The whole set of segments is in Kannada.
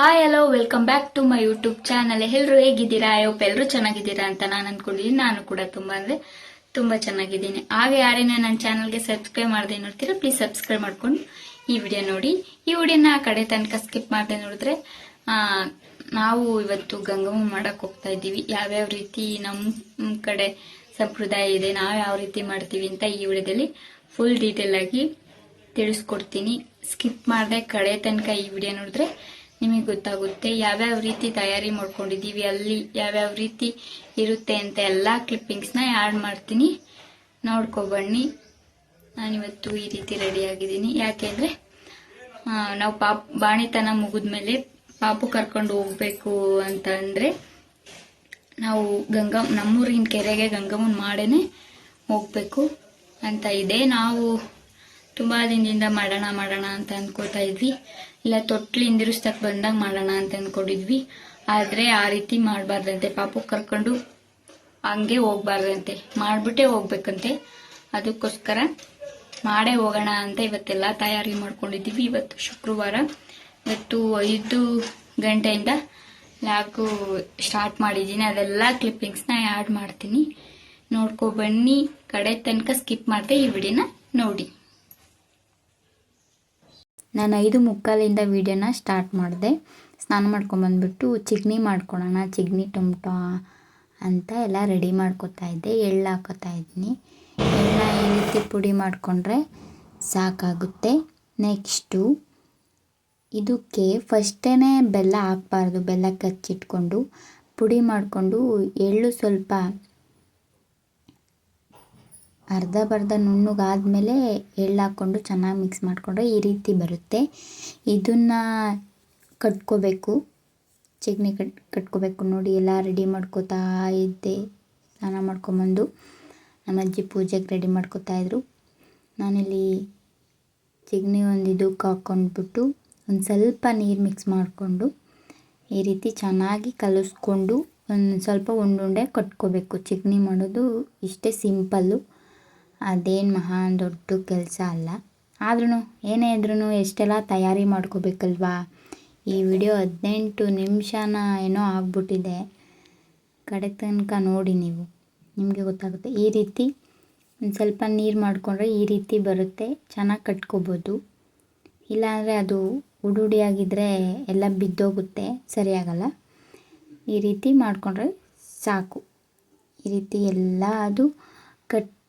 Hi hello welcome back to my YouTube channel ಎಲ್ಲರೂ ಹೇಗಿದ್ದೀರಾ? ಅಯ್ಯಪ್ಪ ಎಲ್ಲರೂ ಚೆನ್ನಾಗಿದ್ದೀರಾ ಅಂತ ನಾನು ಅನ್ಕೊಂಡಿದ್ದೀನಿ. ನಾನು ಕೂಡ ತುಂಬಾ ಅಂದ್ರೆ ತುಂಬಾ ಚೆನ್ನಾಗಿದ್ದೀನಿ. ಹಾಗೆ ಯಾರೇನ ನನ್ನ ಚಾನಲ್ಗೆ ಸಬ್ಸ್ಕ್ರೈಬ್ ಮಾಡದೆ ನೋಡ್ತೀರಾ ಪ್ಲೀಸ್ ಸಬ್ಸ್ಕ್ರೈಬ್ ಮಾಡ್ಕೊಂಡು ಈ ವಿಡಿಯೋ ನೋಡಿ. ಈ ವಿಡಿಯೋನ ಆ ಕಡೆ ತನಕ ಸ್ಕಿಪ್ ಮಾಡದೆ ನೋಡಿದ್ರೆ ನಾವು ಇವತ್ತು ಗಂಗಮ್ಮ ಮಾಡಕ್ ಹೋಗ್ತಾ ಇದ್ದೀವಿ. ಯಾವ್ಯಾವ ರೀತಿ ನಮ್ಮ ಕಡೆ ಸಂಪ್ರದಾಯ ಇದೆ, ನಾವು ಯಾವ ರೀತಿ ಮಾಡ್ತೀವಿ ಅಂತ ಈ ವಿಡಿಯೋದಲ್ಲಿ ಫುಲ್ ಡೀಟೇಲ್ ಆಗಿ ತಿಳಿಸ್ಕೊಡ್ತೀನಿ. ಸ್ಕಿಪ್ ಮಾಡದೆ ಕಡೆ ತನಕ ಈ ವಿಡಿಯೋ ನೋಡಿದ್ರೆ ನಿಮಗೆ ಗೊತ್ತಾಗುತ್ತೆ ಯಾವ್ಯಾವ ರೀತಿ ತಯಾರಿ ಮಾಡ್ಕೊಂಡಿದ್ದೀವಿ, ಅಲ್ಲಿ ಯಾವ್ಯಾವ ರೀತಿ ಇರುತ್ತೆ ಅಂತ ಎಲ್ಲ ಕ್ಲಿಪ್ಪಿಂಗ್ಸ್ನ ಆ್ಯಡ್ ಮಾಡ್ತೀನಿ. ನೋಡ್ಕೊಬನ್ನಿ. ನಾನಿವತ್ತು ಈ ರೀತಿ ರೆಡಿ ಆಗಿದ್ದೀನಿ. ಯಾಕೆಂದ್ರೆ ನಾವು ಪಾಪ್, ಬಾಣಿತನ ಮುಗಿದ್ಮೇಲೆ ಪಾಪು ಕರ್ಕೊಂಡು ಹೋಗ್ಬೇಕು ಅಂತ ಅಂದರೆ, ನಾವು ಗಂಗಾ ನಮ್ಮೂರಿನ ಕೆರೆಗೆ ಗಂಗಮ್ಮನ ಮಾಡೇನೆ ಹೋಗಬೇಕು ಅಂತ ಇದೆ. ನಾವು ತುಂಬಾ ದಿನದಿಂದ ಮಾಡೋಣ ಮಾಡೋಣ ಅಂತ ಅನ್ಕೋತಾ ಇದ್ವಿ. ಇಲ್ಲ, ತೊಟ್ಲಿ ಹಿಂದಿರುಸ್ತಕ್ಕೆ ಬಂದಾಗ ಮಾಡೋಣ ಅಂತ ಅನ್ಕೊಂಡಿದ್ವಿ. ಆದ್ರೆ ಆ ರೀತಿ ಮಾಡಬಾರ್ದಂತೆ. ಪಾಪು ಕರ್ಕೊಂಡು ಹಂಗೆ ಹೋಗ್ಬಾರ್ದಂತೆ. ಮಾಡ್ಬಿಟ್ಟೆ ಹೋಗ್ಬೇಕಂತೆ. ಅದಕ್ಕೋಸ್ಕರ ಮಾಡೇ ಹೋಗೋಣ ಅಂತ ಇವತ್ತೆಲ್ಲ ತಯಾರಿ ಮಾಡ್ಕೊಂಡಿದ್ದೀವಿ. ಇವತ್ತು ಶುಕ್ರವಾರ. ಇವತ್ತು ಐದು ಗಂಟೆಯಿಂದ ಲಾಗು ಸ್ಟಾರ್ಟ್ ಮಾಡಿದ್ದೀನಿ. ಅದೆಲ್ಲ ಕ್ಲಿಪ್ಪಿಂಗ್ಸ್ನ ಆ್ಯಡ್ ಮಾಡ್ತೀನಿ. ನೋಡ್ಕೊ ಬನ್ನಿ. ಕಡೆ ತನಕ ಸ್ಕಿಪ್ ಮಾಡಿದೆ ಈ ವಿಡಿಯೋನ ನೋಡಿ. ನಾನು ಐದು ಮುಕ್ಕಾಲಿಂದ ವಿಡಿಯೋನ ಸ್ಟಾರ್ಟ್ ಮಾಡಿದೆ. ಸ್ನಾನ ಮಾಡ್ಕೊಂಬಂದ್ಬಿಟ್ಟು ಚಿಗ್ನಿ ಮಾಡ್ಕೊಳ್ಳೋಣ ಚಿಗ್ನಿ ಟೊಮ್ಟೊ ಅಂತ ಎಲ್ಲ ರೆಡಿ ಮಾಡ್ಕೊತಾ ಇದ್ದೆ. ಎಳ್ಳು ಹಾಕೋತಾ ಇದ್ದೀನಿ ಎಳ್ಳ ಈ ರೀತಿ ಪುಡಿ ಮಾಡಿಕೊಂಡ್ರೆ ಸಾಕಾಗುತ್ತೆ. ನೆಕ್ಸ್ಟು ಇದಕ್ಕೆ ಫಸ್ಟೇ ಬೆಲ್ಲ ಹಾಕ್ಬಾರ್ದು ಬೆಲ್ಲ ಕಚ್ಚಿಟ್ಕೊಂಡು ಪುಡಿ ಮಾಡಿಕೊಂಡು ಎಳ್ಳು ಸ್ವಲ್ಪ ಅರ್ಧ ಬರ್ಧ ನುಣ್ಣಗಾದ್ಮೇಲೆ ಎಳ್ಳು ಹಾಕ್ಕೊಂಡು ಚೆನ್ನಾಗಿ ಮಿಕ್ಸ್ ಮಾಡಿಕೊಂಡ್ರೆ ಈ ರೀತಿ ಬರುತ್ತೆ. ಇದನ್ನು ಕಟ್ಕೋಬೇಕು. ಚಿಗ್ನಿ ಕಟ್, ಕಟ್ಕೋಬೇಕು ನೋಡಿ. ಎಲ್ಲ ರೆಡಿ ಮಾಡ್ಕೋತಾ ಇದ್ದೆ. ಸ್ನಾನ ಮಾಡ್ಕೊಂಬಂದು. ನಮ್ಮ ಅಜ್ಜಿ ಪೂಜೆಗೆ ರೆಡಿ ಮಾಡ್ಕೋತಾ ಇದ್ರು. ನಾನಿಲ್ಲಿ ಚಿಗ್ನಿ ಒಂದು ಇದಕ್ಕೆ ಹಾಕ್ಕೊಂಡ್ಬಿಟ್ಟು ಒಂದು ಸ್ವಲ್ಪ ನೀರು ಮಿಕ್ಸ್ ಮಾಡಿಕೊಂಡು ಈ ರೀತಿ ಚೆನ್ನಾಗಿ ಕಲಿಸ್ಕೊಂಡು ಒಂದು ಸ್ವಲ್ಪ ಉಂಡುಂಡೆ ಕಟ್ಕೋಬೇಕು. ಚಿಗ್ನಿ ಮಾಡೋದು ಇಷ್ಟೇ ಸಿಂಪಲ್ಲು ಅದೇನು ಮಹಾನ್ ದೊಡ್ಡ ಕೆಲಸ ಅಲ್ಲ. ಆದ್ರೂ ಏನೇ ಇದ್ರೂ ಎಷ್ಟೆಲ್ಲ ತಯಾರಿ ಮಾಡ್ಕೋಬೇಕಲ್ವಾ? ಈ ವಿಡಿಯೋ ಹದಿನೆಂಟು ನಿಮಿಷನ ಏನೋ ಆಗ್ಬಿಟ್ಟಿದೆ. ಕಡೆ ತನಕ ನೋಡಿ ನೀವು. ನಿಮಗೆ ಗೊತ್ತಾಗುತ್ತೆ. ಈ ರೀತಿ ಒಂದು ಸ್ವಲ್ಪ ನೀರು ಮಾಡಿಕೊಂಡ್ರೆ ಈ ರೀತಿ ಬರುತ್ತೆ. ಚೆನ್ನಾಗಿ ಕಟ್ಕೋಬೋದು. ಇಲ್ಲಾಂದರೆ ಅದು ಉಡುಡಿಯಾಗಿದ್ದರೆ ಎಲ್ಲ ಬಿದ್ದೋಗುತ್ತೆ. ಸರಿಯಾಗಲ್ಲ. ಈ ರೀತಿ ಮಾಡಿಕೊಂಡ್ರೆ ಸಾಕು. ಈ ರೀತಿ ಎಲ್ಲ ಅದು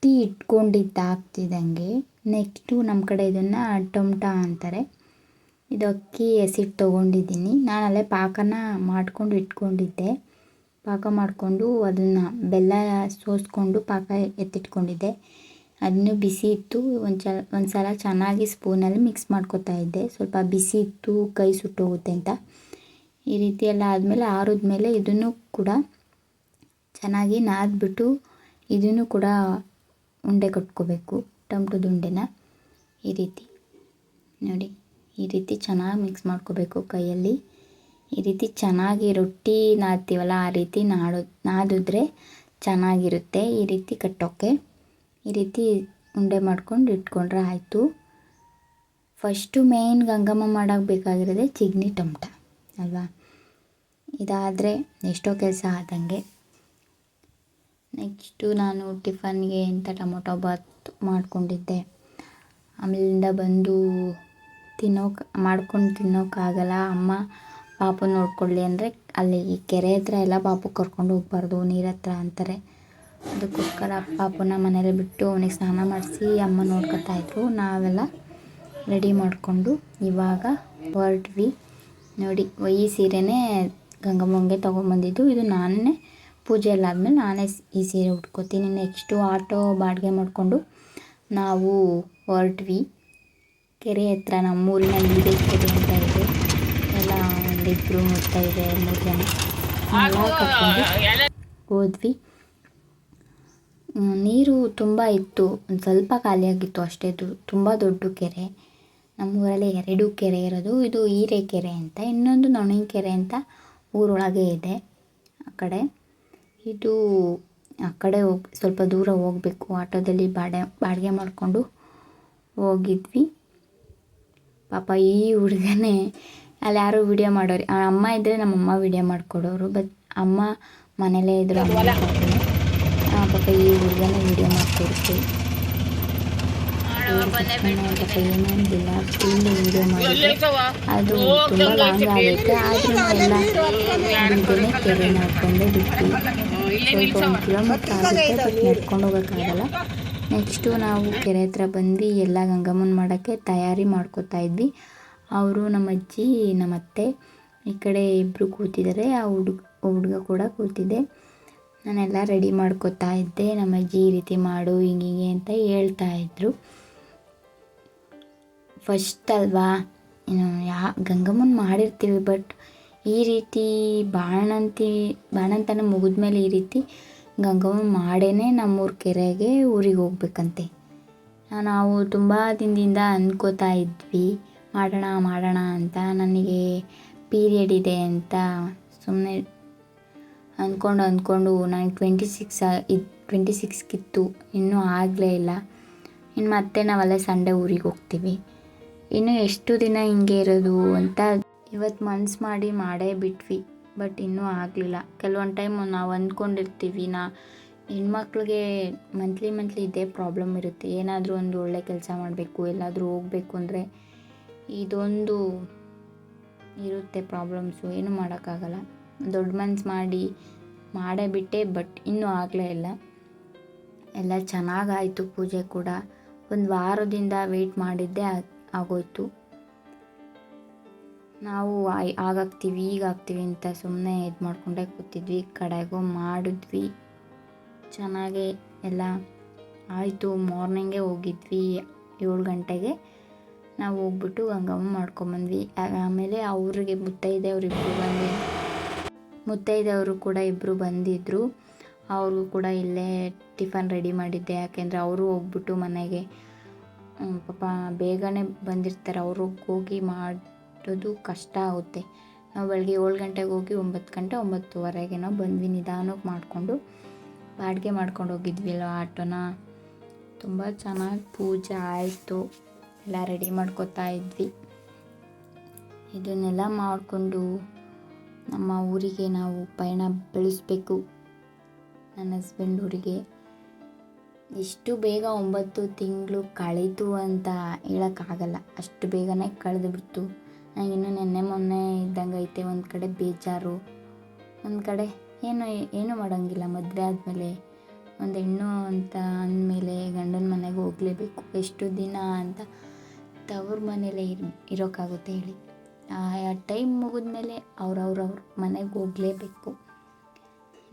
ಕಟ್ಟಿ ಇಟ್ಕೊಂಡಿದ್ದಾಗ್ತಿದ್ದಂಗೆ ನೆಕ್ಸ್ಟು ನಮ್ಮ ಕಡೆ ಇದನ್ನು ಟೊಮ್ಟ ಅಂತಾರೆ. ಇದು ಅಕ್ಕಿ ಎಸಿಟ್ಟು ತೊಗೊಂಡಿದ್ದೀನಿ. ನಾನು ಅಲ್ಲೇ ಪಾಕನ ಮಾಡ್ಕೊಂಡು ಇಟ್ಕೊಂಡಿದ್ದೆ. ಪಾಕ ಮಾಡಿಕೊಂಡು ಅದನ್ನು ಬೆಲ್ಲ ಸೋಸ್ಕೊಂಡು ಪಾಕ ಎತ್ತಿಟ್ಕೊಂಡಿದ್ದೆ. ಅದನ್ನು ಬಿಸಿ ಇತ್ತು ಒಂದು ಒಂದು ಸಲ ಚೆನ್ನಾಗಿ ಸ್ಪೂನಲ್ಲಿ ಮಿಕ್ಸ್ ಮಾಡ್ಕೊತಾ ಇದ್ದೆ. ಸ್ವಲ್ಪ ಬಿಸಿ ಇತ್ತು ಕೈ ಸುಟ್ಟೋಗುತ್ತೆ ಅಂತ. ಈ ರೀತಿ ಎಲ್ಲ ಆದಮೇಲೆ ಆರಿದ್ಮೇಲೆ ಇದನ್ನು ಕೂಡ ಚೆನ್ನಾಗಿ ನಾದ್ಬಿಟ್ಟು ಇದನ್ನು ಕೂಡ ಉಂಡೆ ಕಟ್ಕೋಬೇಕು ಟಮ್ಟದ ಉಂಡೆನ ಈ ರೀತಿ. ನೋಡಿ, ಈ ರೀತಿ ಚೆನ್ನಾಗಿ ಮಿಕ್ಸ್ ಮಾಡ್ಕೋಬೇಕು ಕೈಯಲ್ಲಿ. ಈ ರೀತಿ ಚೆನ್ನಾಗಿ ರೊಟ್ಟಿ ನಾದ್ತೀವಲ್ಲ, ಆ ರೀತಿ ನಾಡು, ನಾದಿದ್ರೆ ಚೆನ್ನಾಗಿರುತ್ತೆ ಈ ರೀತಿ ಕಟ್ಟೋಕ್ಕೆ ಈ ರೀತಿ ಉಂಡೆ ಮಾಡ್ಕೊಂಡು ಇಟ್ಕೊಂಡ್ರೆ ಆಯಿತು. ಫಸ್ಟು ಮೇಯ್ನ್ ಗಂಗಮ್ಮ ಮಾಡೋಕೆ ಬೇಕಾಗಿರೋದೇ ಚಿಗ್ನಿ ಟೊಮಟ, ಅಲ್ವಾ? ಇದಾದರೆ ಎಷ್ಟೋ ಕೆಲಸ ಆದಂಗೆ. ನೆಕ್ಸ್ಟು ನಾನು ಟಿಫನ್ಗೆ ಅಂತ ಟೊಮೊಟೊ ಬಾತ್ ಮಾಡಿಕೊಂಡಿದ್ದೆ. ಆಮೇಲಿಂದ ಬಂದು ತಿನ್ನೋಕೆ, ಮಾಡ್ಕೊಂಡು ತಿನ್ನೋಕ್ಕಾಗಲ್ಲ ಅಮ್ಮ ಪಾಪು ನೋಡ್ಕೊಳ್ಳಿ ಅಂದರೆ ಅಲ್ಲಿ ಈ ಕೆರೆ ಹತ್ರ ಎಲ್ಲ ಪಾಪು ಕರ್ಕೊಂಡು ಹೋಗ್ಬಾರ್ದು, ನೀರ ಹತ್ರ ಅಂತಾರೆ. ಅದಕ್ಕೋಸ್ಕರ ಪಾಪುನ ಮನೇಲಿ ಬಿಟ್ಟು ಅವನಿಗೆ ಸ್ನಾನ ಮಾಡಿಸಿ ಅಮ್ಮ ನೋಡ್ಕೊತಾ ಇದ್ರು. ನಾವೆಲ್ಲ ರೆಡಿ ಮಾಡಿಕೊಂಡು ಇವಾಗ ಹೊರಟ್ವಿ. ನೋಡಿ, ಈ ಸೀರೆನೇ ಗಂಗಮ್ಮಂಗೆ ತೊಗೊಂಬಂದಿದ್ದು ಇದು ನಾನೇ ಪೂಜೆ ಎಲ್ಲ ಆದಮೇಲೆ ನಾನೇ ಈ ಸೀರೆ ಉಟ್ಕೋತೀನಿ. ನೆಕ್ಸ್ಟು ಆಟೋ ಬಾಡಿಗೆ ಮಾಡಿಕೊಂಡು ನಾವು ಹೊರಟ್ವಿ. ಕೆರೆ ಹತ್ರ ನಮ್ಮೂರಿನಲ್ಲಿ ಇದೆ ಕೆರೆ ಅಂತ ಇದೆ. ಎಲ್ಲ ಒಂದಿಬ್ಬರು ಇದೆ ಮೂರು ಜನ. ಹೋದ್ವಿ. ನೀರು ತುಂಬ ಇತ್ತು. ಒಂದು ಸ್ವಲ್ಪ ಖಾಲಿಯಾಗಿತ್ತು ಅಷ್ಟೇ. ತುಂಬ ದೊಡ್ಡ ಕೆರೆ. ನಮ್ಮೂರಲ್ಲಿ ಎರಡು ಕೆರೆ ಇರೋದು. ಇದು ಹೀರೆ ಕೆರೆ ಅಂತ. ಇನ್ನೊಂದು ನೊಣಿನ ಕೆರೆ ಅಂತ ಊರೊಳಗೆ ಇದೆ ಆ ಕಡೆ. ಇದು ಆ ಕಡೆ ಹೋಗಿ ಸ್ವಲ್ಪ ದೂರ ಹೋಗಬೇಕು. ಆಟೋದಲ್ಲಿ ಬಾಡೆ ಬಾಡಿಗೆ ಮಾಡಿಕೊಂಡು ಹೋಗಿದ್ವಿ. ಪಾಪ ಈ ಹುಡುಗನೇ ಅಲ್ಲಿ ಯಾರು ವಿಡಿಯೋ ಮಾಡೋರಿ. ಅಮ್ಮ ಇದ್ದರೆ ನಮ್ಮಮ್ಮ ವಿಡಿಯೋ ಮಾಡಿಕೊಡೋರು ಬಟ್ ಅಮ್ಮ ಮನೇಲೇ ಇದ್ದರು ಅಮ್ಮ ಆ ಪಾಪ ಈ ಹುಡುಗನೇ ವಿಡಿಯೋ ಮಾಡಿಕೊಡ್ತು. ಮಾಡಿದ್ರು ಅದು ತುಂಬ ಲಾಂಗ್ ಆಗೈತೆ ಆದ್ರೂ ಎಲ್ಲ ವಿಡಿಯೋನೇ ಕೆರೆ ನೋಡ್ಕೊಂಡೇ ಬಿಟ್ವಿ ಸ್ವಲ್ಪ ಒಂದು ಕಿಲೋಮೀಟ್ರ್ ಆಗುತ್ತೆ ನಡ್ಕೊಂಡು ಹೋಗೋಕ್ಕಾಗಲ್ಲ ನೆಕ್ಸ್ಟು ನಾವು ಕೆರೆ ಹತ್ರ ಬಂದು ಎಲ್ಲ ಗಂಗಮ್ಮನ ಮಾಡೋಕ್ಕೆ ತಯಾರಿ ಮಾಡ್ಕೋತಾ ಇದ್ವಿ ಅವರು ನಮ್ಮ ಅಜ್ಜಿ ನಮ್ಮ ಅತ್ತೆ ಈ ಕಡೆ ಇಬ್ಬರು ಕೂತಿದ್ದಾರೆ ಆ ಹುಡುಗ ಹುಡುಗ ಕೂಡ ಕೂತಿದ್ದೆ ನಾನೆಲ್ಲ ರೆಡಿ ಮಾಡ್ಕೋತಾ ಇದ್ದೆ ನಮ್ಮ ಅಜ್ಜಿ ಈ ರೀತಿ ಮಾಡು ಹಿಂಗೆ ಹಿಂಗೆ ಅಂತ ಹೇಳ್ತಾ ಇದ್ರು ಫಸ್ಟ್ ಅಲ್ವಾ? ಏನು, ಯಾ, ಗಂಗಮ್ಮನ ಮಾಡಿರ್ತೀವಿ ಬಟ್ ಈ ರೀತಿ ಬಾಣಂತಿ, ಬಾಣಂತನ ಮುಗಿದ್ಮೇಲೆ ಈ ರೀತಿ ಗಂಗಮ್ಮನ ಮಾಡೇ ನಮ್ಮೂರ ಕೆರೆಗೆ ಊರಿಗೆ ಹೋಗ್ಬೇಕಂತೆ. ನಾವು ತುಂಬ ದಿನದಿಂದ ಅಂದ್ಕೋತಾ ಇದ್ವಿ, ಮಾಡೋಣ ಮಾಡೋಣ ಅಂತ, ನನಗೆ ಪೀರಿಯಡ್ ಇದೆ ಅಂತ ಸುಮ್ಮನೆ ಅಂದ್ಕೊಂಡು ಅಂದ್ಕೊಂಡು ನನಗೆ ಟ್ವೆಂಟಿ ಸಿಕ್ಸ್ ಇದು ಟ್ವೆಂಟಿ ಸಿಕ್ಸ್ಗಿತ್ತು ಇನ್ನೂ ಆಗಲೇ ಇಲ್ಲ. ಇನ್ನು ಮತ್ತೆ ನಾವಲ್ಲೇ ಸಂಡೇ ಊರಿಗೆ ಹೋಗ್ತೀವಿ. ಇನ್ನು ಎಷ್ಟು ದಿನ ಹಿಂಗೆ ಇರೋದು ಅಂತ ಇವತ್ತು ಮನ್ಸು ಮಾಡಿ ಮಾಡೇ ಬಿಟ್ವಿ, ಬಟ್ ಇನ್ನೂ ಆಗಲಿಲ್ಲ. ಕೆಲವೊಂದು ಟೈಮ್ ನಾವು ಅಂದ್ಕೊಂಡಿರ್ತೀವಿ, ನಾ ಹೆಣ್ಮಕ್ಳಿಗೆ ಮಂತ್ಲಿ ಮಂತ್ಲಿ ಇದೇ ಪ್ರಾಬ್ಲಮ್ ಇರುತ್ತೆ. ಏನಾದರೂ ಒಂದು ಒಳ್ಳೆ ಕೆಲಸ ಮಾಡಬೇಕು, ಎಲ್ಲಾದರೂ ಹೋಗಬೇಕು ಅಂದರೆ ಇದೊಂದು ಇರುತ್ತೆ ಪ್ರಾಬ್ಲಮ್ಸು, ಏನು ಮಾಡೋಕ್ಕಾಗಲ್ಲ. ದೊಡ್ಡ ಮನ್ಸು ಮಾಡಿ ಮಾಡೇ ಬಿಟ್ಟೆ, ಬಟ್ ಇನ್ನೂ ಆಗಲೇ ಇಲ್ಲ. ಎಲ್ಲ ಚೆನ್ನಾಗಾಯಿತು ಪೂಜೆ ಕೂಡ. ಒಂದು ವಾರದಿಂದ ವೆಯ್ಟ್ ಮಾಡಿದ್ದೆ ಆಗೋಯ್ತು. ನಾವು ಆಗಾಗ್ತೀವಿ ಈಗ ಆಗ್ತೀವಿ ಅಂತ ಸುಮ್ಮನೆ ಇದು ಮಾಡಿಕೊಂಡೇ ಕೂತಿದ್ವಿ, ಕಡೆಗೂ ಮಾಡಿದ್ವಿ. ಚೆನ್ನಾಗೇ ಎಲ್ಲ ಆಯಿತು. ಮಾರ್ನಿಂಗೇ ಹೋಗಿದ್ವಿ ಏಳು ಗಂಟೆಗೆ. ನಾವು ಹೋಗ್ಬಿಟ್ಟು ಗಂಗಮ್ಮ ಮಾಡ್ಕೊಂಬಂದ್ವಿ. ಆಮೇಲೆ ಅವ್ರಿಗೆ ಮುತ್ತೈದೆಯವ್ರು ಇಬ್ಬರು ಬಂದು ಮುತ್ತೈದೆಯವರು ಕೂಡ ಇಬ್ಬರು ಬಂದಿದ್ದರು ಅವ್ರಿಗೂ ಕೂಡ ಇಲ್ಲೇ ಟಿಫನ್ ರೆಡಿ ಮಾಡಿದ್ದೆ. ಯಾಕೆಂದರೆ ಅವರು ಹೋಗ್ಬಿಟ್ಟು ಮನೆಗೆ ಪಾಪ ಬೇಗನೆ ಬಂದಿರ್ತಾರೆ. ಅವರು ಹೋಗಿ ಮಾಡೋದು ಕಷ್ಟ ಆಗುತ್ತೆ. ನಾವು ಬೆಳಗ್ಗೆ ಏಳು ಗಂಟೆಗೆ ಹೋಗಿ ಒಂಬತ್ತು ಗಂಟೆ ಒಂಬತ್ತುವರೆಗೆ ನಾವು ಬಂದ್ವಿ. ನಿಧಾನಕ್ಕೆ ಮಾಡಿಕೊಂಡು ಬಾಡಿಗೆ ಮಾಡ್ಕೊಂಡು ಹೋಗಿದ್ವಿಲ್ಲ ಆಟೋನ. ತುಂಬ ಚೆನ್ನಾಗಿ ಪೂಜೆ ಆಯಿತು. ಎಲ್ಲ ರೆಡಿ ಮಾಡ್ಕೋತಾ ಇದ್ವಿ. ಇದನ್ನೆಲ್ಲ ಮಾಡಿಕೊಂಡು ನಮ್ಮ ಊರಿಗೆ ನಾವು ಪಯಣ ಬೆಳೆಸ್ಬೇಕು. ನನ್ನ ಹಸ್ಬೆಂಡ್ ಊರಿಗೆ. ಎಷ್ಟು ಬೇಗ ಒಂಬತ್ತು ತಿಂಗಳು ಕಳೀತು ಅಂತ ಹೇಳೋಕ್ಕಾಗಲ್ಲ. ಅಷ್ಟು ಬೇಗನೆ ಕಳೆದು ಬಿಡ್ತು. ನನಗಿನ್ನು ನೆನ್ನೆ ಮೊನ್ನೆ ಇದ್ದಂಗೆ ಐತೆ, ಒಂದು ಕಡೆ ಬೇಜಾರು, ಒಂದು ಕಡೆ ಏನು, ಏನೂ ಮಾಡೋಂಗಿಲ್ಲ. ಮದುವೆ ಆದಮೇಲೆ ಒಂದು ಹೆಣ್ಣು ಅಂತ ಅಂದಮೇಲೆ ಗಂಡನ ಮನೆಗೆ ಹೋಗಲೇಬೇಕು. ಎಷ್ಟು ದಿನ ಅಂತ ತವ್ರ ಮನೇಲೆ ಇರ್ ಇರೋಕ್ಕಾಗುತ್ತೆ ಹೇಳಿ. ಆ ಟೈಮ್ ಮುಗಿದ್ಮೇಲೆ ಅವ್ರವ್ರವ್ರ ಮನೆಗೆ ಹೋಗಲೇಬೇಕು.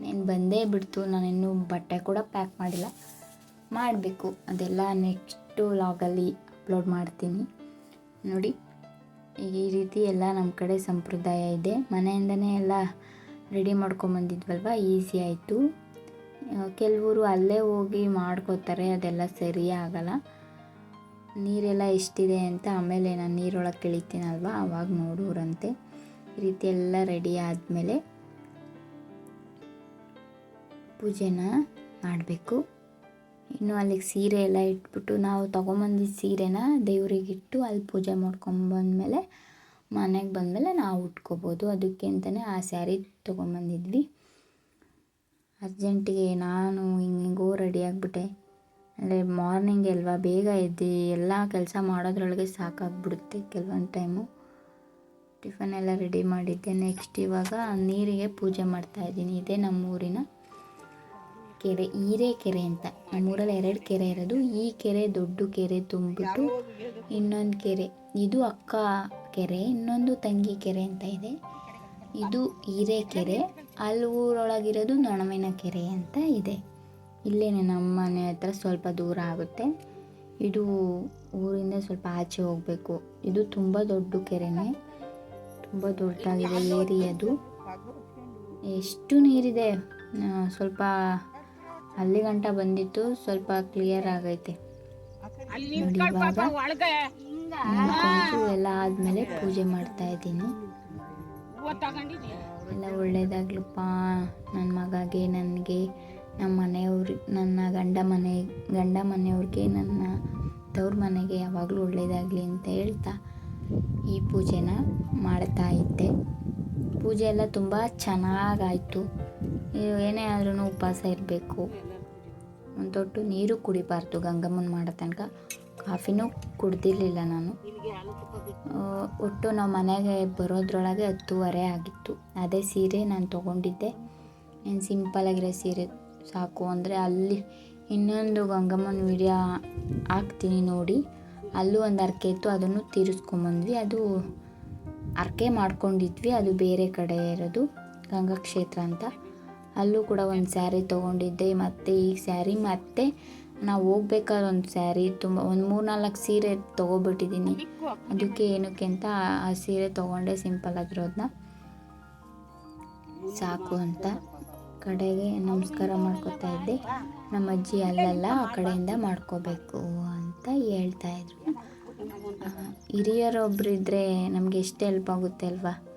ನೀನು ಬಂದೇ ಬಿಡ್ತು. ನಾನಿನ್ನೂ ಬಟ್ಟೆ ಕೂಡ ಪ್ಯಾಕ್ ಮಾಡಿಲ್ಲ. ಮಾಡಬೇಕು. ಅದೆಲ್ಲ ನೆಕ್ಸ್ಟು ಲಾಗಲ್ಲಿ ಅಪ್ಲೋಡ್ ಮಾಡ್ತೀನಿ. ನೋಡಿ, ಈ ರೀತಿ ಎಲ್ಲ ನಮ್ಮ ಕಡೆ ಸಂಪ್ರದಾಯ ಇದೆ. ಮನೆಯಿಂದನೇ ಎಲ್ಲ ರೆಡಿ ಮಾಡ್ಕೊಂಬಂದಿದ್ವಲ್ವ ಈಸಿ ಆಯಿತು. ಕೆಲವರು ಅಲ್ಲೇ ಹೋಗಿ ಮಾಡ್ಕೋತಾರೆ. ಅದೆಲ್ಲ ಸರಿ ಆಗಲ್ಲ. ನೀರೆಲ್ಲ ಎಷ್ಟಿದೆ ಅಂತ ಆಮೇಲೆ ನಾನು ನೀರೊಳಗೆ ಇಳಿತೀನಲ್ವ ಆವಾಗ ನೋಡೋರಂತೆ. ಈ ರೀತಿ ಎಲ್ಲ ರೆಡಿ ಆದಮೇಲೆ ಪೂಜೆನ ಮಾಡಬೇಕು. ಇನ್ನು ಅಲ್ಲಿಗೆ ಸೀರೆ ಎಲ್ಲ ಇಟ್ಬಿಟ್ಟು ನಾವು ತೊಗೊಂಬಂದಿದ್ದ ಸೀರೆನ ದೇವ್ರಿಗೆ ಇಟ್ಟು ಅಲ್ಲಿ ಪೂಜೆ ಮಾಡ್ಕೊಂಬಂದ್ಮೇಲೆ ಮನೆಗೆ ಬಂದಮೇಲೆ ನಾವು ಉಟ್ಕೋಬೋದು. ಅದಕ್ಕೆ ಅಂತಲೇ ಆ ಸ್ಯಾರಿ ತೊಗೊಂಬಂದಿದ್ವಿ. ಅರ್ಜೆಂಟಿಗೆ ನಾನು ಹಿಂಗೋ ರೆಡಿ ಆಗಿಬಿಟ್ಟೆ. ಅಂದರೆ ಮಾರ್ನಿಂಗ್ ಅಲ್ವಾ, ಬೇಗ ಎದ್ದು ಎಲ್ಲ ಕೆಲಸ ಮಾಡೋದ್ರೊಳಗೆ ಸಾಕಾಗ್ಬಿಡುತ್ತೆ ಕೆಲವೊಂದು ಟೈಮು. ಟಿಫನ್ ಎಲ್ಲ ರೆಡಿ ಮಾಡಿದ್ದೆ. ನೆಕ್ಸ್ಟ್ ಇವಾಗ ನೀರಿಗೆ ಪೂಜೆ ಮಾಡ್ತಾಯಿದ್ದೀನಿ ಇದೇ ನಮ್ಮೂರಿನ ಕೆರೆ ಕೆರೆ ಅಂತ. ನಮ್ಮೂರಲ್ಲಿ ಎರಡು ಕೆರೆ ಇರೋದು. ಈ ಕೆರೆ ದೊಡ್ಡ ಕೆರೆ ತುಂಬಿಬಿಟ್ಟು ಇನ್ನೊಂದು ಕೆರೆ. ಇದು ಅಕ್ಕ ಕೆರೆ, ಇನ್ನೊಂದು ತಂಗಿ ಕೆರೆ ಅಂತ ಇದೆ. ಇದು ಕೆರೆ. ಅಲ್ಲಿ ಊರೊಳಗಿರೋದು ನೊಣವಿನ ಕೆರೆ ಅಂತ ಇದೆ. ಇಲ್ಲೇನೆ ನಮ್ಮ ಮನೆ ಹತ್ರ ಸ್ವಲ್ಪ ದೂರ ಆಗುತ್ತೆ. ಇದು ಊರಿಂದ ಸ್ವಲ್ಪ ಆಚೆ ಹೋಗಬೇಕು. ಇದು ತುಂಬ ದೊಡ್ಡ ಕೆರೆನೇ. ತುಂಬ ದೊಡ್ಡದಾಗಿದೆ ಏರಿ ಅದು. ಎಷ್ಟು ನೀರಿದೆ? ಸ್ವಲ್ಪ ಅಲ್ಲಿ ಗಂಟ ಬಂದಿತ್ತು ಸ್ವಲ್ಪ ಕ್ಲಿಯರ್ ಆಗೈತೆ. ನೋಡಿ ಇವಾಗ. ಎಲ್ಲ ಆದಮೇಲೆ ಪೂಜೆ ಮಾಡ್ತಾ ಇದ್ದೀನಿ. ಎಲ್ಲ ಒಳ್ಳೇದಾಗ್ಲಪ್ಪ ನನ್ನ ಮಗಗೆ ನನಗೆ ನಮ್ಮ ಮನೆಯವ್ರಿಗೆ ನನ್ನ ಗಂಡ ಮನೆ ಗಂಡ ಮನೆಯವ್ರಿಗೆ ನನ್ನ ತವ್ರ ಮನೆಗೆ ಯಾವಾಗಲೂ ಒಳ್ಳೇದಾಗಲಿ ಅಂತ ಹೇಳ್ತಾ ಈ ಪೂಜೆನ ಮಾಡ್ತಾ ಇದ್ದೆ. ಪೂಜೆ ಎಲ್ಲ ತುಂಬ ಚೆನ್ನಾಗಾಯಿತು. ಏನೇ ಆದ್ರೂ ಉಪವಾಸ ಇರಬೇಕು. ಒಂದು ತೊಟ್ಟು ನೀರು ಕುಡಿಬಾರ್ದು ಗಂಗಮ್ಮನ ಮಾಡೋ ತನಕ. ಕಾಫಿನೂ ಕುಡ್ದಿರಲಿಲ್ಲ ನಾನು. ಒಟ್ಟು ನಾವು ಮನೆಗೆ ಬರೋದ್ರೊಳಗೆ ಹತ್ತುವರೆ ಆಗಿತ್ತು. ಅದೇ ಸೀರೆ ನಾನು ತೊಗೊಂಡಿದ್ದೆ. ಏನು ಸಿಂಪಲಾಗಿರೋ ಸೀರೆ ಸಾಕು ಅಂದರೆ ಅಲ್ಲಿ ಇನ್ನೊಂದು ಗಂಗಮ್ಮನ ವಿಡಿಯೋ ಹಾಕ್ತೀನಿ ನೋಡಿ. ಅಲ್ಲೂ ಒಂದು ಅರ್ಕೆ ಇತ್ತು, ಅದನ್ನು ತೀರಿಸ್ಕೊಂಬಂದ್ವಿ. ಅದು ಅರ್ಕೆ ಮಾಡ್ಕೊಂಡಿದ್ವಿ, ಅದು ಬೇರೆ ಕಡೆ ಇರೋದು ಗಂಗಾ ಕ್ಷೇತ್ರ ಅಂತ. ಅಲ್ಲೂ ಕೂಡ ಒಂದು ಸ್ಯಾರಿ ತೊಗೊಂಡಿದ್ದೆ. ಮತ್ತು ಈ ಸ್ಯಾರಿ ಮತ್ತೆ ನಾವು ಹೋಗ್ಬೇಕಾದ್ರೆ ಒಂದು ಸ್ಯಾರಿ ತುಂಬ ಒಂದು ಮೂರು ನಾಲ್ಕು ಸೀರೆ ತೊಗೊಬಿಟ್ಟಿದ್ದೀನಿ. ಅದಕ್ಕೆ ಏನಕ್ಕೆ ಅಂತ ಆ- ಸೀರೆ ತೊಗೊಂಡೆ ಸಿಂಪಲ್ ಆಗಿರೋದನ್ನ ಸಾಕು ಅಂತ ಕಡೆಗೆ ನಮಸ್ಕಾರ ಮಾಡ್ಕೋತಾ ಇದ್ದೆ. ನಮ್ಮ ಅಜ್ಜಿ ಅಲ್ಲೆಲ್ಲ ಆ ಕಡೆಯಿಂದ ಮಾಡ್ಕೋಬೇಕು ಅಂತ ಹೇಳ್ತಾ ಇದ್ರು. ಆ, ಹಿರಿಯರೊಬ್ರು ಇದ್ದರೆ ನಮಗೆ ಎಷ್ಟು ಹೆಲ್ಪ್ ಆಗುತ್ತೆ ಅಲ್ವಾ?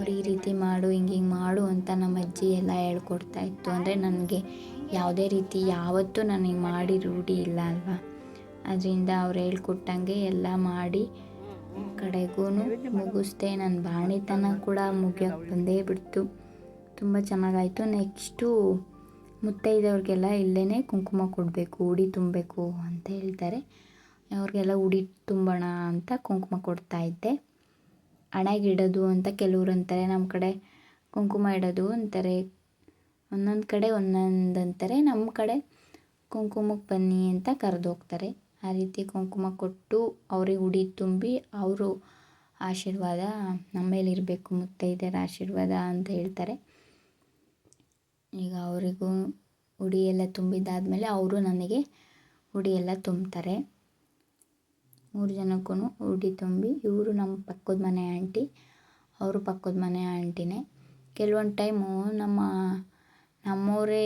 ಅವ್ರು ಈ ರೀತಿ ಮಾಡು, ಹಿಂಗೆ ಹಿಂಗೆ ಮಾಡು ಅಂತ ನಮ್ಮ ಅಜ್ಜಿ ಎಲ್ಲ ಹೇಳ್ಕೊಡ್ತಾ ಇತ್ತು. ಅಂದರೆ ನನಗೆ ಯಾವುದೇ ರೀತಿ ಯಾವತ್ತೂ ನನಗೆ ಮಾಡಿ ರೂಢಿ ಇಲ್ಲ ಅಲ್ವಾ? ಅದರಿಂದ ಅವ್ರು ಹೇಳ್ಕೊಟ್ಟಂಗೆ ಎಲ್ಲ ಮಾಡಿ ಕಡೆಗೂ ಮುಗಿಸ್ದೆ. ನನ್ನ ಬಾಣಿತನ ಕೂಡ ಮುಗಿಯೋಕ್ಕೆ ಬಂದೇ ಬಿಡ್ತು. ತುಂಬ ಚೆನ್ನಾಗಾಯಿತು. ನೆಕ್ಸ್ಟು ಮುತ್ತೈದವ್ರಿಗೆಲ್ಲ ಇಲ್ಲೇ ಕುಂಕುಮ ಕೊಡಬೇಕು, ಉಡಿ ತುಂಬಬೇಕು ಅಂತ ಹೇಳ್ತಾರೆ. ಅವ್ರಿಗೆಲ್ಲ ಉಡಿ ತುಂಬೋಣ ಅಂತ ಕುಂಕುಮ ಕೊಡ್ತಾ ಇದ್ದೆ. ಹಣೆಗೆ ಇಡೋದು ಅಂತ ಕೆಲವ್ರು ಅಂತಾರೆ ನಮ್ಮ ಕಡೆ ಕುಂಕುಮ ಇಡೋದು ಅಂತಾರೆ. ಒಂದೊಂದು ಕಡೆ ಒಂದೊಂದು ಅಂತಾರೆ ನಮ್ಮ ಕಡೆ ಕುಂಕುಮಕ್ಕೆ ಬನ್ನಿ ಅಂತ ಕರೆದು ಹೋಗ್ತಾರೆ ಆ ರೀತಿ ಕುಂಕುಮ ಕೊಟ್ಟು ಅವ್ರಿಗೆ ಉಡಿ ತುಂಬಿ ಅವರು ಆಶೀರ್ವಾದ ನಮ್ಮ ಮೇಲೆ ಇರಬೇಕು, ಮುತ್ತೈದೆಯರ ಆಶೀರ್ವಾದ ಅಂತ ಹೇಳ್ತಾರೆ. ಈಗ ಅವರಿಗೂ ಉಡಿ ಎಲ್ಲ ತುಂಬಿದ್ದಾದಮೇಲೆ ಅವರು ನನಗೆ ಉಡಿಯೆಲ್ಲ ತುಂಬ್ತಾರೆ. ಮೂರು ಜನಕ್ಕೂ ಉಡಿ ತುಂಬಿ, ಇವರು ನಮ್ಮ ಪಕ್ಕದ ಮನೆ ಆಂಟಿ, ಅವರು ಪಕ್ಕದ ಮನೆ ಆಂಟಿನೇ. ಕೆಲವೊಂದು ಟೈಮು ನಮ್ಮ ನಮ್ಮವರೇ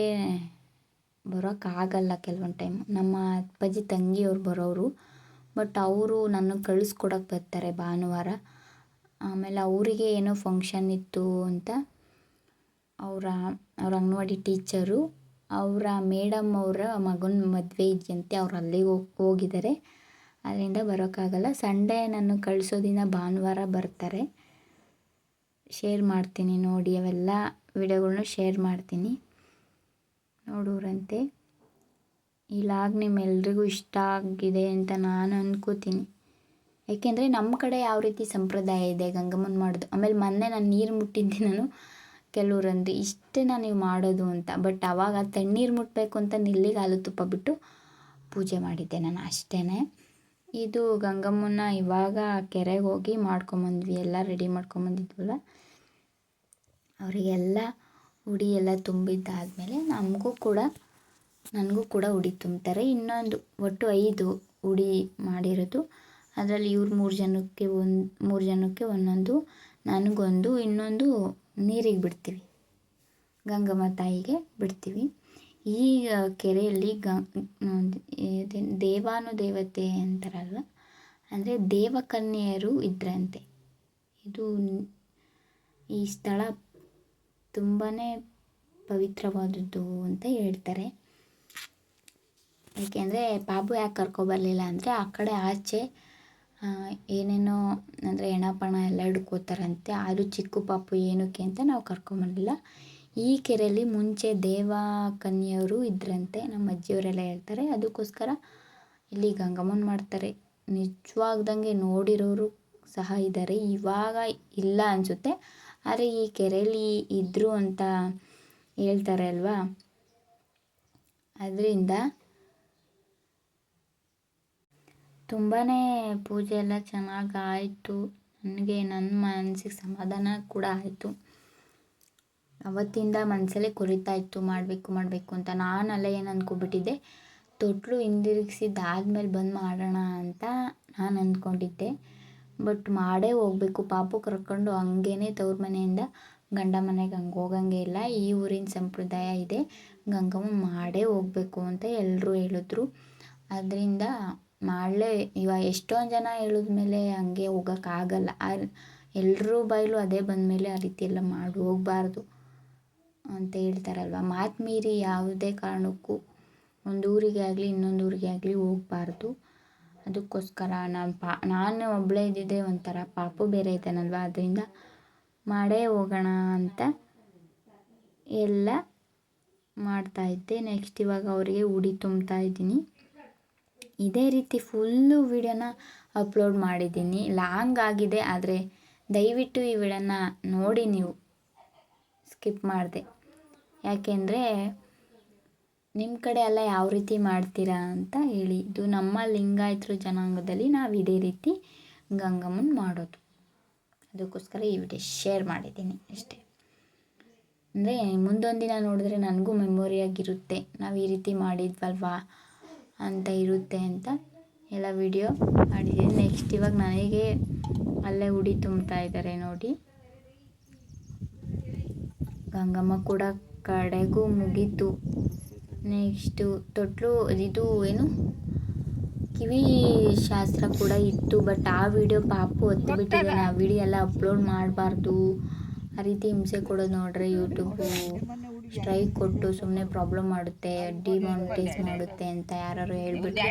ಬರೋಕ್ಕಾಗಲ್ಲ ಕೆಲವೊಂದು ಟೈಮ್. ನಮ್ಮ ಅಪ್ಪಾಜಿ ತಂಗಿಯವ್ರು ಬರೋರು ಬಟ್ ಅವರು ನನಗೆ ಕಳಿಸ್ಕೊಡಕ್ಕೆ ಬರ್ತಾರೆ ಭಾನುವಾರ. ಆಮೇಲೆ ಅವರಿಗೆ ಏನೋ ಫಂಕ್ಷನ್ ಇತ್ತು ಅಂತ ಅವರ, ಅವ್ರ ಅಂಗನವಾಡಿ ಟೀಚರು, ಅವರ ಮೇಡಮ್ ಅವರ ಮಗನ ಮದುವೆ ಇದೆಯಂತೆ, ಅವ್ರು ಅಲ್ಲಿಗೆ ಹೋಗಿ, ಹೋಗಿದ್ದಾರೆ. ಅದರಿಂದ ಬರೋಕ್ಕಾಗಲ್ಲ. ಸಂಡೇ ನಾನು ಕಳಿಸೋ ದಿನ ಭಾನುವಾರ ಬರ್ತಾರೆ. ಶೇರ್ ಮಾಡ್ತೀನಿ ನೋಡಿ ಅವೆಲ್ಲ ವಿಡಿಯೋಗಳನ್ನ ಶೇರ್ ಮಾಡ್ತೀನಿ. ನೋಡೋರಂತೆ. ಈ ಲಾಗ್ ನಿಮ್ಮೆಲ್ರಿಗೂ ಇಷ್ಟ ಆಗಿದೆ ಅಂತ ನಾನು ಅಂದ್ಕೋತೀನಿ ಏಕೆಂದರೆ ನಮ್ಮ ಕಡೆ ಯಾವ ರೀತಿ ಸಂಪ್ರದಾಯ ಇದೆ ಗಂಗಮ್ಮನ ಮಾಡೋದು. ಆಮೇಲೆ ಮೊನ್ನೆ ನಾನು ನೀರು ಮುಟ್ಟಿದ್ದೆ ನಾನು. ಕೆಲವರಂದು ಇಷ್ಟೇ ನಾನು ನೀವು ಮಾಡೋದು ಅಂತ. ಬಟ್ ಆವಾಗ ತಣ್ಣೀರು ಮುಟ್ಟಬೇಕು ಅಂತ ನಿಲ್ಲಿಗೆ ಹಾಲು ತುಪ್ಪ ಬಿಟ್ಟು ಪೂಜೆ ಮಾಡಿದ್ದೆ ನಾನು ಅಷ್ಟೇ ಇದು ಗಂಗಮ್ಮನ ಇವಾಗ ಕೆರೆಗೆ ಹೋಗಿ ಮಾಡ್ಕೊಂಬಂದ್ವಿ, ಎಲ್ಲ ರೆಡಿ ಮಾಡ್ಕೊಂಬಂದಿದ್ವಲ್ಲ. ಅವರಿಗೆಲ್ಲ ಉಡಿ ಎಲ್ಲ ತುಂಬಿದ್ದಾದಮೇಲೆ ನಮಗೂ ಕೂಡ, ನನಗೂ ಕೂಡ ಉಡಿ ತುಂಬ್ತಾರೆ. ಇನ್ನೊಂದು, ಒಟ್ಟು ಐದು ಉಡಿ ಮಾಡಿರೋದು. ಅದರಲ್ಲಿ ಇವ್ರು ಮೂರು ಜನಕ್ಕೆ ಒಂದು, ಮೂರು ಜನಕ್ಕೆ ಒಂದೊಂದು, ನನಗೊಂದು, ಇನ್ನೊಂದು ನೀರಿಗೆ ಬಿಡ್ತೀವಿ. ಗಂಗಮ್ಮ ತಾಯಿಗೆ ಬಿಡ್ತೀವಿ. ಈ ಕೆರೆಯಲ್ಲಿ ಗ ದೇವಾನು ದೇವಾನುದೇವತೆ ಅಂತಾರಲ್ಲ ಅಂದರೆ ದೇವಕನ್ಯೆಯರು ಇದ್ರಂತೆ. ಇದು ಈ ಸ್ಥಳ ತುಂಬಾ ಪವಿತ್ರವಾದದ್ದು ಅಂತ ಹೇಳ್ತಾರೆ. ಏಕೆಂದರೆ ಬಾಬು ಯಾಕೆ ಕರ್ಕೊಬರಲಿಲ್ಲ ಅಂದರೆ ಆ ಕಡೆ ಆಚೆ ಏನೇನೋ ಅಂದರೆ ಹೆಣಪಣ ಎಲ್ಲ ಹಿಡ್ಕೋತಾರಂತೆ. ಅದು ಚಿಕ್ಕ ಪಾಪು ಏನಕ್ಕೆ ಅಂತ ನಾವು ಕರ್ಕೊಂಬರಲಿಲ್ಲ. ಈ ಕೆರೆಯಲ್ಲಿ ಮುಂಚೆ ದೇವ ಕನ್ಯೆಯರು ಇದ್ರಂತೆ, ನಮ್ಮ ಅಜ್ಜಿಯವರೆಲ್ಲ ಹೇಳ್ತಾರೆ. ಅದಕ್ಕೋಸ್ಕರ ಇಲ್ಲಿ ಗಂಗಮ್ಮನ ಮಾಡ್ತಾರೆ. ನಿಜವಾಗ್ದಂಗೆ ನೋಡಿರೋರು ಸಹ ಇದ್ದಾರೆ. ಇವಾಗ ಇಲ್ಲ ಅನಿಸುತ್ತೆ. ಆದರೆ ಈ ಕೆರೆಯಲ್ಲಿ ಇದ್ದರು ಅಂತ ಹೇಳ್ತಾರೆ ಅಲ್ವಾ? ಅದರಿಂದ ತುಂಬಾ ಪೂಜೆ ಎಲ್ಲ ಚೆನ್ನಾಗಿ ಆಯಿತು. ನನಗೆ ನನ್ನ ಮನಸ್ಸಿಗೆ ಸಮಾಧಾನ ಕೂಡ ಆಯಿತು. ಅವತ್ತಿಂದ ಮನಸ್ಸಲ್ಲೇ ಕುರಿತಾ ಇತ್ತು ಮಾಡಬೇಕು ಮಾಡಬೇಕು ಅಂತ ನಾನಲ್ಲ ಏನು ಅಂದ್ಕೊಬಿಟ್ಟಿದ್ದೆ ತೊಟ್ಲು ಹಿಂದಿರುಗಿಸಿದ್ದಾದ್ಮೇಲೆ ಬಂದು ಮಾಡೋಣ ಅಂತ ನಾನು ಅಂದ್ಕೊಂಡಿದ್ದೆ ಬಟ್ ಮಾಡೇ ಹೋಗ್ಬೇಕು, ಪಾಪು ಕರ್ಕೊಂಡು ಹಂಗೇನೆ ತವ್ರ ಮನೆಯಿಂದ ಗಂಡ ಮನೆಗೆ ಹಂಗೆ ಹೋಗಂಗೆ ಇಲ್ಲ, ಈ ಊರಿನ ಸಂಪ್ರದಾಯ ಇದೆ, ಗಂಗಮ್ಮ ಮಾಡೇ ಹೋಗ್ಬೇಕು ಅಂತ ಎಲ್ಲರೂ ಹೇಳಿದ್ರು. ಅದರಿಂದ ಮಾಡಲೇ ಇವಾಗ ಎಷ್ಟೊಂದು ಜನ ಹೇಳಿದ್ಮೇಲೆ ಹಂಗೆ ಹೋಗೋಕ್ಕಾಗಲ್ಲ. ಎಲ್ಲರೂ ಬಾಯಲ್ಲೂ ಅದೇ ಬಂದಮೇಲೆ ಆ ರೀತಿ ಎಲ್ಲ ಮಾಡಿ, ಹೋಗಬಾರ್ದು. ಅಂತ ಹೇಳ್ತಾರಲ್ವ? ಮಾತು ಮೀರಿ ಯಾವುದೇ ಕಾರಣಕ್ಕೂ ಒಂದು ಊರಿಗೆ ಆಗಲಿ ಇನ್ನೊಂದು ಊರಿಗೆ ಆಗಲಿ ಹೋಗಬಾರ್ದು. ಅದಕ್ಕೋಸ್ಕರ ನಾನು ಪಾ, ನಾನು ಒಬ್ಬಳೇ ಇದ್ದಿದ್ದೆ ಒಂಥರ ಪಾಪು ಬೇರೆ ಇದ್ದಾನಲ್ವ? ಅದರಿಂದ ಮಾಡೇ ಹೋಗೋಣ ಅಂತ ಎಲ್ಲ ಮಾಡ್ತಾಯಿದ್ದೆ ನೆಕ್ಸ್ಟ್ ಇವಾಗ ಅವರಿಗೆ ಉಡಿ ತುಂಬ್ತಾ ಇದ್ದೀನಿ. ಇದೇ ರೀತಿ ಫುಲ್ಲು ವಿಡಿಯೋನ ಅಪ್ಲೋಡ್ ಮಾಡಿದ್ದೀನಿ. ಲಾಂಗ್ ಆಗಿದೆ, ಆದರೆ ದಯವಿಟ್ಟು ಈ ವಿಡಿಯೋನ ನೋಡಿ ನೀವು. ಸ್ಕಿಪ್ ಮಾಡಿದೆ. ಯಾಕೆಂದರೆ ನಿಮ್ಮ ಕಡೆ ಎಲ್ಲ ಯಾವ ರೀತಿ ಮಾಡ್ತೀರಾ ಅಂತ ಹೇಳಿ. ಇದು ನಮ್ಮ ಲಿಂಗಾಯತರು ಜನಾಂಗದಲ್ಲಿ ನಾವು ಇದೇ ರೀತಿ ಗಂಗಮ್ಮನ ಮಾಡೋದು. ಅದಕ್ಕೋಸ್ಕರ ಈ ವಿಡಿಯೋ ಶೇರ್ ಮಾಡಿದ್ದೀನಿ ಅಷ್ಟೇ. ಅಂದರೆ ಮುಂದೊಂದು ದಿನ ನೋಡಿದ್ರೆ ನನಗೂ ಮೆಮೊರಿಯಾಗಿರುತ್ತೆ ನಾವು ಈ ರೀತಿ ಮಾಡಿದ್ವಲ್ವಾ ಅಂತ ಇರುತ್ತೆ ಅಂತ ಎಲ್ಲ ವಿಡಿಯೋ ಮಾಡಿದ್ದೀನಿ ನೆಕ್ಸ್ಟ್ ಇವಾಗ ನನಗೆ ಅಲ್ಲೇ ಉಡಿ ತುಂಬ್ತಾ ಇದ್ದಾರೆ ನೋಡಿ. ಗಂಗಮ್ಮ ಕೂಡ ಕಡೆಗೂ ಮುಗೀತು. ನೆಕ್ಸ್ಟು ತೊಟ್ಲು ಇದು ಏನು? ಕಿವಿ ಶಾಸ್ತ್ರ ಕೂಡ ಇತ್ತು, ಬಟ್ ಆ ವಿಡಿಯೋ ಪಾಪು ಹೊತ್ತು ಬಿಟ್ಟಿದ್ದಾನೆ ಆ ವಿಡಿಯೋ ಎಲ್ಲ ಅಪ್ಲೋಡ್ ಮಾಡಬಾರ್ದು. ಆ ರೀತಿ ಹಿಂಸೆ ಕೊಡೋದು ನೋಡ್ರೆ ಯೂಟ್ಯೂಬು ಸ್ಟ್ರೈಕ್ ಕೊಟ್ಟು ಸುಮ್ಮನೆ ಪ್ರಾಬ್ಲಮ್ ಮಾಡುತ್ತೆ ಡಿಮಾನಿಟೈಸ್ ಮಾಡುತ್ತೆ ಅಂತ ಯಾರು ಹೇಳ್ಬಿಟ್ಟು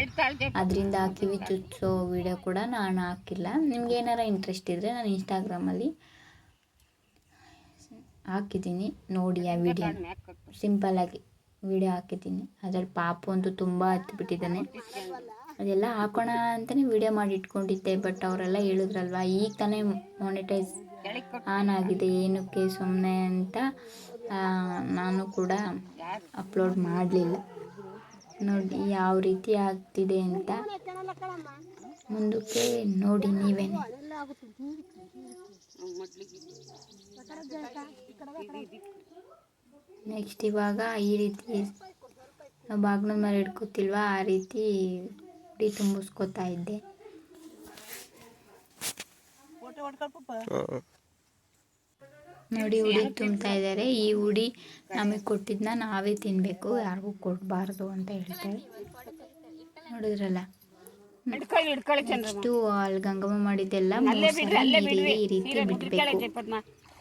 ಅದರಿಂದ ಕಿವಿ ಚುಚ್ಚೋ ವಿಡಿಯೋ ಕೂಡ ನಾನು ಹಾಕಿಲ್ಲ. ನಿಮ್ಗೆ ಏನಾರ ಇಂಟ್ರೆಸ್ಟ್ ಇದ್ದರೆ ನಾನು ಇನ್ಸ್ಟಾಗ್ರಾಮಲ್ಲಿ ಹಾಕಿದ್ದೀನಿ. ನೋಡಿ ಆ ವಿಡಿಯೋ ಸಿಂಪಲ್ಲಾಗಿ ವಿಡಿಯೋ ಹಾಕಿದ್ದೀನಿ. ಅದ್ರಲ್ಲಿ ಪಾಪು ಅಂತೂ ತುಂಬ ಹತ್ಬಿಟ್ಟಿದ್ದಾನೆ. ಅದೆಲ್ಲ ಹಾಕೋಣ ಅಂತಲೇ ವಿಡಿಯೋ ಮಾಡಿ ಇಟ್ಕೊಂಡಿದ್ದೆ ಬಟ್ ಅವರೆಲ್ಲ ಹೇಳಿದ್ರಲ್ವ ಈಗ ತಾನೇ ಮಾನಿಟೈಸ್ ಆನ್ ಆಗಿದೆ. ಏನಕ್ಕೆ ಸುಮ್ಮನೆ ಅಂತ ನಾನು ಕೂಡ ಅಪ್ಲೋಡ್ ಮಾಡಲಿಲ್ಲ. ನೋಡಿ ಯಾವ ರೀತಿ ಆಗ್ತಿದೆ ಅಂತ ಮುಂದಕ್ಕೆ ನೋಡಿ ನೀವೇನೆ. ನೆಕ್ಸ್ಟ್ ಇವಾಗ ಈ ರೀತಿ ನಾವು ಬಾಗ್ನ ಮೇಲೆ ಇಟ್ಕೋತಿಲ್ವ ಆ ರೀತಿ ಉಡಿ ತುಂಬಿಸ್ಕೊತಾ ಇದ್ದೆ. ನೋಡಿ ಉಡಿ ತುಂಬ್ತಾ ಇದ್ದಾರೆ ಈ ಉಡಿ ನಮಗೆ ಕೊಟ್ಟಿದ್ದನ್ನ ನಾವೇ ತಿನ್ನಬೇಕು ಯಾರಿಗೂ ಕೊಡಬಾರ್ದು ಅಂತ ಹೇಳ್ತಾರೆ. ನೋಡಿದ್ರಲ್ಲ? ನೆಕ್ಸ್ಟು ಅಲ್ಲಿ ಗಂಗಮ್ಮ ಮಾಡಿದ್ದೆಲ್ಲ ಈ ರೀತಿ ಬಿಡಬೇಕು.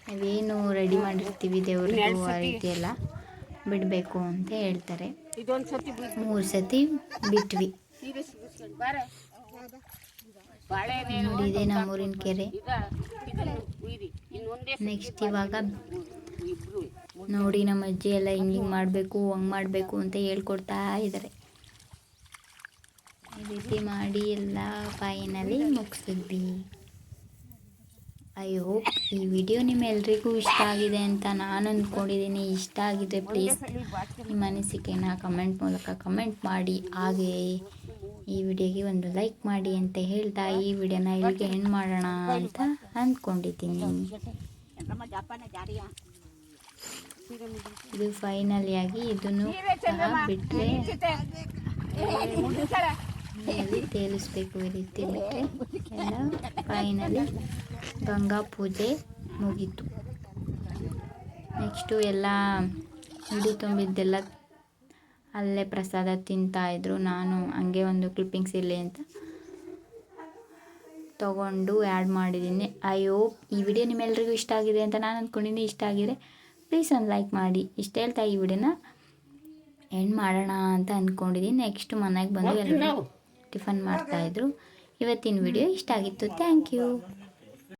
ನಾವೇನು ರೆಡಿ ಮಾಡಿರ್ತೀವಿ ದೇವ್ರಿಗೂ ಆ ರೀತಿ ಎಲ್ಲ ಬಿಡಬೇಕು ಅಂತ ಹೇಳ್ತಾರೆ. ಮೂರು ಸತಿ ಬಿಟ್ವಿ. ನೋಡಿದೆ ನೋಡಿ ಇದೆ ನಮ್ಮೂರಿನ ಕೆರೆ. ನೆಕ್ಸ್ಟ್ ಇವಾಗ ನೋಡಿ ನಮ್ಮ ಅಜ್ಜಿ ಎಲ್ಲ ಹಿಂಗೆ ಹಿಂಗೆ ಮಾಡಬೇಕು ಹಂಗೆ ಮಾಡಬೇಕು ಅಂತ ಹೇಳ್ಕೊಡ್ತಾ ಇದ್ದಾರೆ ಈ ರೀತಿ ಮಾಡಿ ಎಲ್ಲ ಫೈನಲಿ ಮುಗಿಸಿದ್ವಿ. ಐ ಹೋಪ್ ಈ ವಿಡಿಯೋ ನಿಮ್ಮೆಲ್ರಿಗೂ ಇಷ್ಟ ಆಗಿದೆ ಅಂತ ನಾನು ಅಂದ್ಕೊಂಡಿದ್ದೀನಿ. ಇಷ್ಟ ಆಗಿದೆ ಪ್ಲೀಸ್ ನಿಮ್ಮ ಅನಿಸಿಕೆನ ಕಮೆಂಟ್ ಮೂಲಕ ಕಮೆಂಟ್ ಮಾಡಿ. ಹಾಗೆ ಈ ವಿಡಿಯೋಗೆ ಒಂದು ಲೈಕ್ ಮಾಡಿ ಅಂತ ಹೇಳ್ತಾ ಈ ವಿಡಿಯೋನ ಇಲ್ಲಿಗೆ ಎಂಡ್ ಮಾಡೋಣ ಅಂತ ಅಂದ್ಕೊಂಡಿದ್ದೀನಿ. ಇದು ಫೈನಲಿಯಾಗಿ ಇದನ್ನು ಬಿಟ್ಟರೆ ಅಲ್ಲಿ ತೇಲಿಸ್ಬೇಕು ಈ ರೀತಿ ಎಲ್ಲ ಫೈನಲಿ ಗಂಗಾ ಪೂಜೆ ಮುಗೀತು. ನೆಕ್ಸ್ಟು ಎಲ್ಲ ಹಿಡಿ ತುಂಬಿದ್ದೆಲ್ಲ ಅಲ್ಲೇ ಪ್ರಸಾದ ತಿಂತಾಯಿದ್ರು ನಾನು ಹಂಗೆ ಒಂದು ಕ್ಲಿಪ್ಪಿಂಗ್ಸ್ ಇರಲಿ ಅಂತ ತಗೊಂಡು ಆ್ಯಡ್ ಮಾಡಿದ್ದೀನಿ. ಐ ಹೋಪ್ ಈ ವಿಡಿಯೋ ನಿಮ್ಮೆಲ್ರಿಗೂ ಇಷ್ಟ ಆಗಿದೆ ಅಂತ ನಾನು ಅಂದ್ಕೊಂಡಿದ್ದೀನಿ ಇಷ್ಟ ಆಗಿದೆ ಪ್ಲೀಸ್ ಒಂದು ಲೈಕ್ ಮಾಡಿ. ಇಷ್ಟ ಹೇಳ್ತಾ ಈ ವಿಡಿಯೋನ ಎಂಡ್ ಮಾಡೋಣ ಅಂತ ಅಂದ್ಕೊಂಡಿದ್ದೀನಿ ನೆಕ್ಸ್ಟ್ ಮನೆಗೆ ಬಂದು ಎಲ್ಲರೂ ಟಿಫನ್ ಮಾಡ್ತಾಯಿದ್ರು ಇವತ್ತಿನ ವಿಡಿಯೋ ಇಷ್ಟ ಆಗಿತ್ತು. Thank you